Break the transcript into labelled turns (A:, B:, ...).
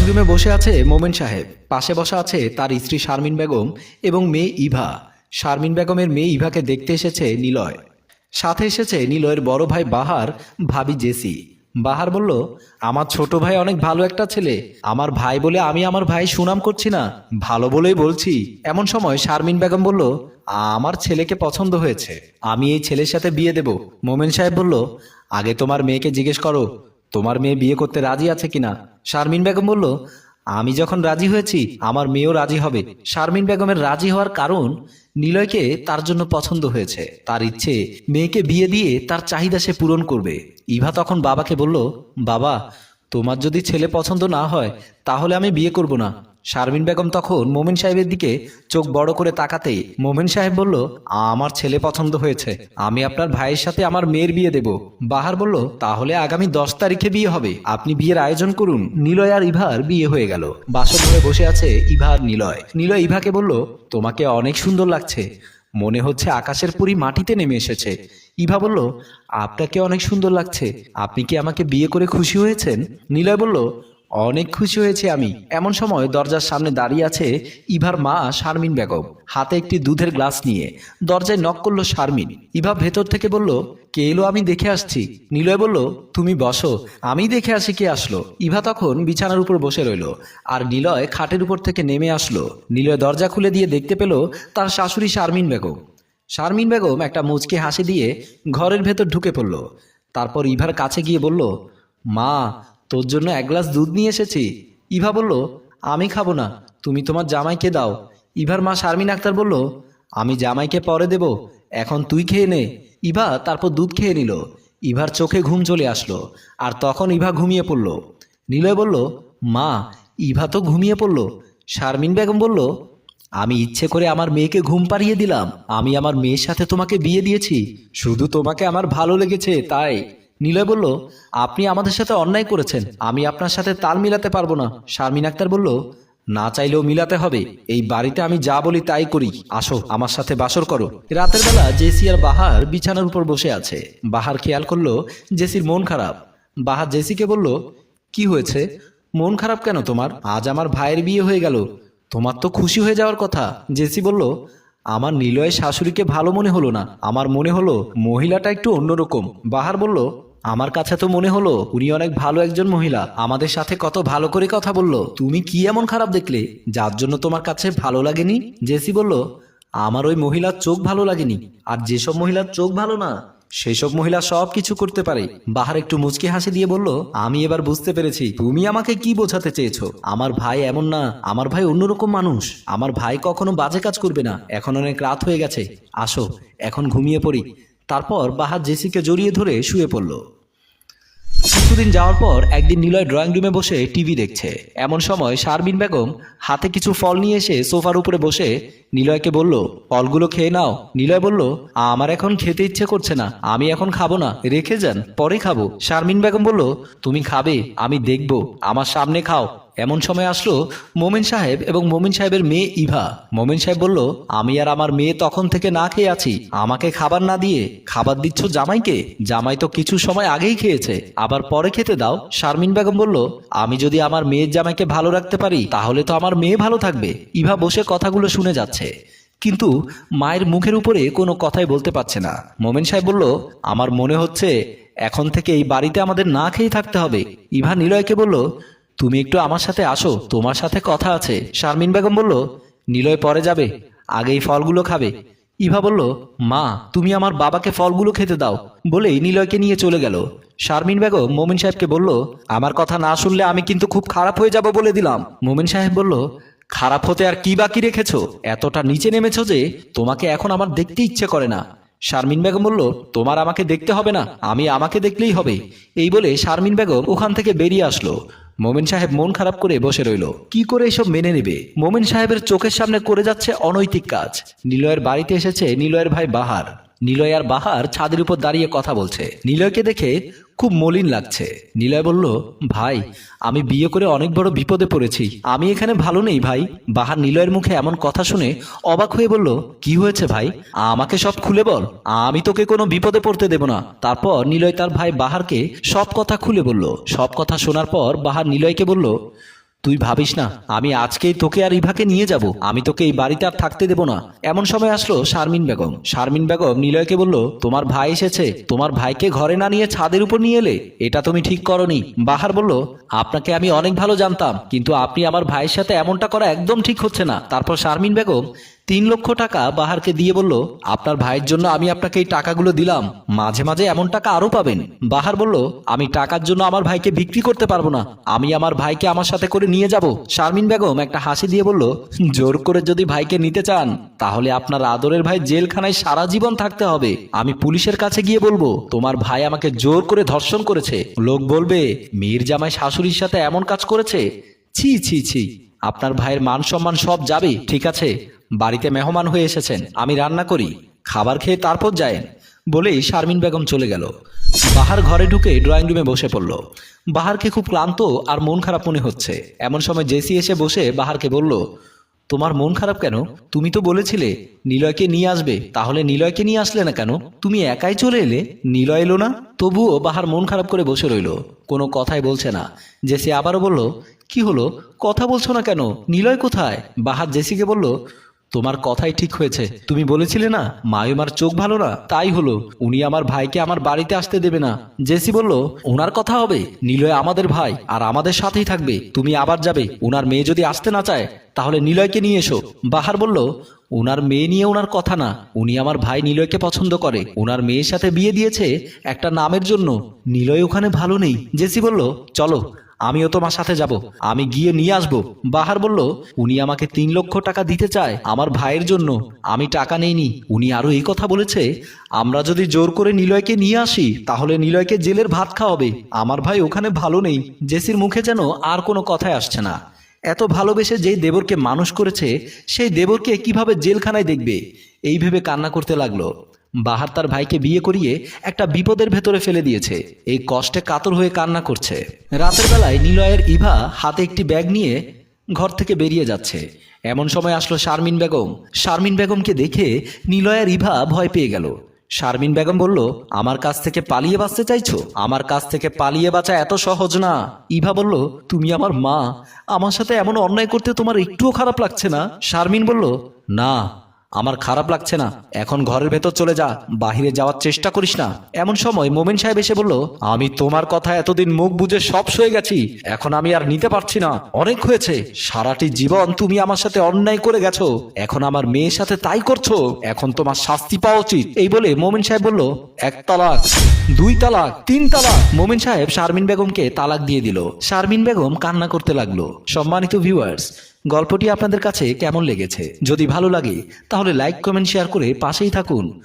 A: Drawing রুমে বসে আছে মোমেন সাহেব। পাশে বসা আছে তার স্ত্রী শারমিন বেগম এবং মেয়ে ইভা। শারমিন বেগমের মেয়ে ইভাকে দেখতে এসেছে নিলয়। সাথে এসেছে নিলয়ের বড় ভাই বাহার, ভাবি জেসি। বাহার বলল, আমার ছোট ভাই অনেক ভালো একটা ছেলে। আমার ভাই বলে আমি আমার ভাই সুনাম করছি না। ভালো বলেই বলছি। এমন সময় শারমিন বেগম বলল, আমার ছেলেকে পছন্দ হয়েছে। আমি এই ছেলের সাথে বিয়ে দেব। মোমেন সাহেব বলল, আগে তোমার মেয়েকে জিজ্ঞেস করো, তোমার মেয়ে বিয়ে করতে রাজি আছে কিনা? শারমিন বেগম বলল, আমি যখন রাজি হয়েছি, আমার মেয়েও রাজি হবে। শারমিন বেগমের রাজি হওয়ার কারণ নিলয়কে তার জন্য পছন্দ হয়েছে। তার ইচ্ছে, মেয়েকে বিয়ে দিয়ে তার চাহিদা সে পূরণ করবে। ইভা তখন বাবাকে বলল, বাবা, তোমার যদি ছেলে পছন্দ না হয়, তাহলে আমি বিয়ে করব না। শারমিন বেগম তখন মোমেন সাহেবের দিকে চোখ বড় করে তাকাতে মোমেন সাহেব বলল, আমার ছেলে পছন্দ হয়েছে। আমি আপনার ভাইয়ের সাথে আমার মেয়ের বিয়ে দেব। বাহার বলল, তাহলে আগামী দশ তারিখে বিয়ে হবে। আপনি বিয়ের আয়োজন করুন। নিলয় আর ইভার বিয়ে হয়ে গেল। বাসর ঘরে বসে আছে ইভা আর নিলয়। নিলয় ইভাকে বলল, তোমাকে অনেক সুন্দর লাগছে। মনে হচ্ছে আকাশের পুরী মাটিতে নেমে এসেছে। ইভা বলল, আপনাকে অনেক সুন্দর লাগছে। আপনি কি আমাকে বিয়ে করে খুশি হয়েছেন? নিলয় বলল অনেক খুশি হয়েছি আমি। এমন সময় দরজার সামনে দাঁড়িয়ে আছে ইভার মা শারমিন বেগম। হাতে একটি দুধের গ্লাস নিয়ে দরজায় নক করল শারমিন। ইভা ভেতর থেকে বলল কে এলো? আমি দেখে আসছি। নিলয় বলল তুমি বসো। আমি দেখে আসি কে আসলো। ইভা তখন বিছানার উপর বসে রইল আর নিলয় খাটের উপর থেকে নেমে আসলো। নিলয় দরজা খুলে দিয়ে দেখতে পেল তার শাশুড়ি শারমিন বেগম। শারমিন বেগম একটা মুচকি হাসি দিয়ে ঘরের ভেতর ঢুকে পড়ল। তারপর ইভার কাছে গিয়ে বলল মা তোর জন্য এক গ্লাস দুধ নিয়ে এসেছি। ইভা বলল, আমি খাব না, তুমি তোমার জামাইকে দাও। ইভার মা শারমিন আক্তার বলল, আমি জামাইকে পরে দেব, এখন তুই খেয়ে নে। ইভা তারপর দুধ খেয়ে নিল। ইভার চোখে ঘুম চলে আসলো, আর তখন ইভা ঘুমিয়ে পড়ল। নিলয় বলল, মা, ইভা তো ঘুমিয়ে পড়ল। শারমিন বেগম বলল, আমি ইচ্ছে করে আমার মেয়েকে ঘুম পাড়িয়ে দিলাম। আমি আমার মেয়ের সাথে তোমাকে বিয়ে দিয়েছি। শুধু তোমাকে আমার ভালো লেগেছে, তাই। নিলয় বলল, আপনি আমাদের সাথে অন্যায় করেছেন। আমি আপনার সাথে তাল মিলাতে পারব না। শারমিন আক্তার বলল, না চাইলেও মিলাতে হবে। এই বাড়িতে আমি যা বলি তাই করি। আসো, আমার সাথে বাসর করো। রাতের বেলা জেসি আর বাহার বিছানার উপর বসে আছে। বাহার খেয়াল করল, জেসির মন খারাপ। বাহার জেসিকে বলল, কি হয়েছে? মন খারাপ কেন তোমার? আজ আমার ভাইয়ের বিয়ে হয়ে গেল। তোমার তো খুশি হয়ে যাওয়ার কথা। জেসি বলল, আমার নিলয়ের শাশুড়িকে ভালো মনে হলো না। আমার মনে হলো মহিলাটা একটু অন্যরকম। বাহার বলল আমার কাছে তো মনে হলো, উনি অনেক ভালো একজন মহিলা। আমাদের সাথে কত ভালো করে কথা বলল। তুমি কি এমন খারাপ দেখলে? যার জন্য তোমার কাছে ভালো লাগেনি? জেসি বলল, আমার ওই মহিলার চোখ ভালো লাগেনি। আর যেসব মহিলার চোখ ভালো না, সেসব মহিলা সব কিছু করতে পারে। বাহার একটু মুচকি হাসি দিয়ে বলল, আমি এবার বুঝতে পেরেছি। তুমি আমাকে কি বোঝাতে চেয়েছো? আমার ভাই এমন না, আমার ভাই অন্যরকম মানুষ। আমার ভাই কখনো বাজে কাজ করবে না। এখন অনেক রাত হয়ে গেছে। আসো, এখন ঘুমিয়ে পড়ি। তারপর বাহার জেসিকে জড়িয়ে ধরে শুয়ে পড়ল। কিছুদিন যাওয়ার পর একদিন নিলয় ড্রয়িং রুমে বসে টিভি দেখছে। এমন সময় শারমিন বেগম হাতে কিছু ফল নিয়ে এসে সোফার উপরে বসে নিলয়কে বলল, ফলগুলো খেয়ে নাও। নিলয় বলল, আমার এখন খেতে ইচ্ছে করছে না, আমি এখন খাব না, রেখে যান, পরে খাব। শারমিন বেগম বলল, তুমি খাবে, আমি দেখব, আমার সামনে খাও। এমন সময় আসলো মোমেন সাহেব এবং মোমেন সাহেবের মেয়ে ইভা। মোমেন সাহেব বলল, আমি আর আমার মেয়ে তখন থেকে না খেয়ে আছি। আমাকে খাবার না দিয়ে খাবার দিচ্ছ জামাইকে? জামাই তো কিছু সময় আগেই খেয়েছে। আবার পরে খেতে দাও। শারমিন বেগম বলল, আমি যদি আমার মেয়ের জামাইকে ভালো রাখতে পারি, তাহলে তো আমার মেয়ে ভালো থাকবে। ইভা বসে কথাগুলো শুনে যাচ্ছে। কিন্তু মায়ের মুখের উপরে কোনো কথাই বলতে পারছে না। মোমেন সাহেব বলল, আমার মনে হচ্ছে এখন থেকে এই বাড়িতে আমাদের না খেয়ে থাকতে হবে। ইভা নিলয়কে বলল তুমি একটু আমার সাথে আসো, তোমার সাথে কথা আছে। শারমিন বেগম বলল, নিলয় পরে যাবে আগে এই ফলগুলো খাবে। ইভা বলল, মা, তুমি আমার বাবাকে ফলগুলো খেতে দাও, বলেই নিলয়কে নিয়ে চলে গেল। শারমিন বেগম মোমিন সাহেবকে বলল, আমার কথা না শুনলে আমি কিন্তু খুব খারাপ হয়ে যাব বলে দিলাম। মোমিন সাহেব বলল, খারাপ হতে আর কি বাকি রেখেছ? এতটা নিচে নেমেছো যে তোমাকে এখন আমার দেখতে ইচ্ছে করে না। শারমিন বেগম বলল, তোমার আমাকে দেখতে হবে না, আমি আমাকে দেখলেই হবে। এই বলে শারমিন বেগম ওখান থেকে বেরিয়ে আসলো। মোমেন সাহেব মন খারাপ করে বসে রইল। কি করে এসব মেনে নেবে? মোমেন সাহেবের চোখের সামনে করে যাচ্ছে অনৈতিক কাজ। নিলয়ের বাড়িতে এসেছে নিলয়ের ভাই বাহার। নিলয় আর বাহার ছাদের উপর দাঁড়িয়ে কথা বলছে। নিলয়কে দেখে খুব মলিন লাগছে। নিলয় বলল, ভাই, আমি বিয়ে করে অনেক বড় বিপদে পড়েছি। আমি এখানে ভালো নেই, ভাই। বাহার নিলয়ের মুখে এমন কথা শুনে অবাক হয়ে বলল, কি হয়েছে, ভাই? আমাকে সব খুলে বল। আমি তোকে কোনো বিপদে পড়তে দেব না। তারপর নিলয় তার ভাই বাহারকে সব কথা খুলে বলল। সব কথা শোনার পর বাহার নিলয়কে বলল তুই ভাবিস না, আমি আজকেই তোকে আর ইভাকে নিয়ে যাব। আমি তোকে এই বাড়িতে আর থাকতে দেব না। এমন সময় আসলো শারমিন বেগম। শারমিন বেগম নিলয়কে বলল, তোমার ভাই এসেছে। তোমার ভাইকে ঘরে না নিয়ে ছাদের উপর নিয়ে এলে? এটা তুমি ঠিক করনি। বাহার বলল, আপনাকে আমি অনেক ভালো জানতাম, কিন্তু আপনি আমার ভাইয়ের সাথে এমনটা করা একদম ঠিক হচ্ছে না। তারপর শারমিন বেগম তিন লক্ষ টাকা বাহারকে দিয়ে বলল, আপনার ভাইয়ের জন্য আমি আপনাকে এই টাকাগুলো দিলাম। মাঝে মাঝে এমন টাকা আরও পাবেন। বাহার বলল, আমি টাকার জন্য আমার ভাইকে বিক্রি করতে পারব না। আমি আমার ভাইকে আমার সাথে করে নিয়ে যাব। শারমিন বেগম একটা হাসি দিয়ে বলল, জোর করে যদি ভাইকে নিতে চান, তাহলে আপনার আদরের ভাই জেলখানায় সারা জীবন থাকতে হবে। আমি পুলিশের কাছে গিয়ে বলব, তোমার ভাই আমাকে জোর করে ধর্ষণ করেছে। লোক বলবে, মীর জামাই শাশুড়ির সাথে এমন কাজ করেছে? ছি ছি ছি। আপনার ভাইয়ের মান সম্মান সব যাবে, ঠিক আছে। বাড়িতে মেহমান হয়ে এসেছেন, আমি রান্না করি, খাবার খেয়ে তারপর যায়েন বলেই শারমিন বেগম চলে গেল। বাহার ঘরে ঢুকে ড্রয়িং রুমে বসে পড়ল। বাহারকে খুব ক্লান্ত আর মন খারাপ মনে হচ্ছে। এমন সময় জেসি এসে বসে বাহারকে বলল, তোমার মন খারাপ কেন? তুমি তো বলেছিলে নিলয়কে নিয়ে আসবে, তাহলে নিলয়কে নিয়ে আসলে না কেন? তুমি একাই চলে এলে, নিলয় এলো না? তবুও বাহার মন খারাপ করে বসে রইল। কোনো কথাই বলছে না। জেসি আবারও বলল, কি হলো? কথা বলছো না কেন? নিলয় কোথায়? বাহার জেসিকে বলল তোমার কথাই ঠিক হয়েছে। তুমি বলেছিলে না, মায়ুমার চোখ ভালো না? তাই হলো, উনি আমার ভাইকে আমার বাড়িতে আসতে দেবে না। জেসি বলল, ওনার কথা হবে, নিলয় আমাদের ভাই, আর আমাদের সাথেই থাকবে, তুমি আবার যাবে। ওনার মেয়ে যদি আসতে না চায়, তাহলে নিলয়কে নিয়ে এসো। বাহার বলল ওনার মেয়ে নিয়ে ওনার কথা না। উনি আমার ভাই নিলয়কে পছন্দ করে। ওনার মেয়ের সাথে বিয়ে দিয়েছে একটা নামের জন্য। নিলয় ওখানে ভালো নেই। জেসি বলল, চলো আমিও তোমার সাথে যাব। আমি গিয়ে নিয়ে আসব। বাহার বলল, উনি আমাকে তিন লক্ষ টাকা দিতে চায় আমার ভাইয়ের জন্য। আমি টাকা নেইনি। উনি আরও এই কথা বলেছে, আমরা যদি জোর করে নিলয়কে নিয়ে আসি, তাহলে নিলয়কে জেলের ভাত খাওয়াবে। আমার ভাই ওখানে ভালো নেই। জেসির মুখে যেন আর কোনো কথাই আসছে না। এত ভালোবেসে যেই দেবরকে মানুষ করেছে, সেই দেবরকে কীভাবে জেলখানায় দেখবে? এই ভেবে কান্না করতে লাগল। বাহার তার ভাইকে বিয়ে করিয়ে একটা বিপদের ভেতরে ফেলে দিয়েছে। এই কষ্টে কাতর হয়ে কান্না করছে। রাতের বেলায় নিলয়ের ইভা হাতে একটি ব্যাগ নিয়ে ঘর থেকে বেরিয়ে যাচ্ছে। এমন সময় আসলো শারমিন বেগম। শারমিন বেগমকে দেখে নিলয়ের ইভা ভয় পেয়ে গেল। শারমিন বেগম বলল, আমার কাছ থেকে পালিয়ে বাঁচতে চাইছো? আমার কাছ থেকে পালিয়ে বাঁচা এত সহজ না। ইভা বলল, তুমি আমার মা। আমার সাথে এমন অন্যায় করতে তোমার একটুও খারাপ লাগছে না। শারমিন বলল, না আমার খারাপ লাগছে না। এখন ঘরের ভেতর চলে যা, বাহিরে যাওয়ার চেষ্টা করিস না। এমন সময় মোমেন সাহেব এসে বলল, আমি তোমার কথা এতদিন মুখ বুঝে সব সয়ে গেছি। এখন আমি আর নিতে পারছি না। অনেক হয়েছে। সারাটি জীবন তুমি আমার সাথে অন্যায় করে গেছো। এখন আমার মেয়ের সাথে তাই করছ। এখন তোমার শাস্তি পাওয়া উচিত। এই বলে মোমেন সাহেব বলল, এক তালাক। দুই তালাক, তিন তালাক। মোমিন সাহেব শারমিন বেগমকে তালাক দিয়ে দিল। শারমিন বেগম কান্না করতে লাগল। সম্মানিত ভিউয়ার্স, গল্পটি আপনাদের কাছে কেমন লেগেছে? যদি ভালো লাগে, তাহলে লাইক, কমেন্ট, শেয়ার করে পাশেই থাকুন।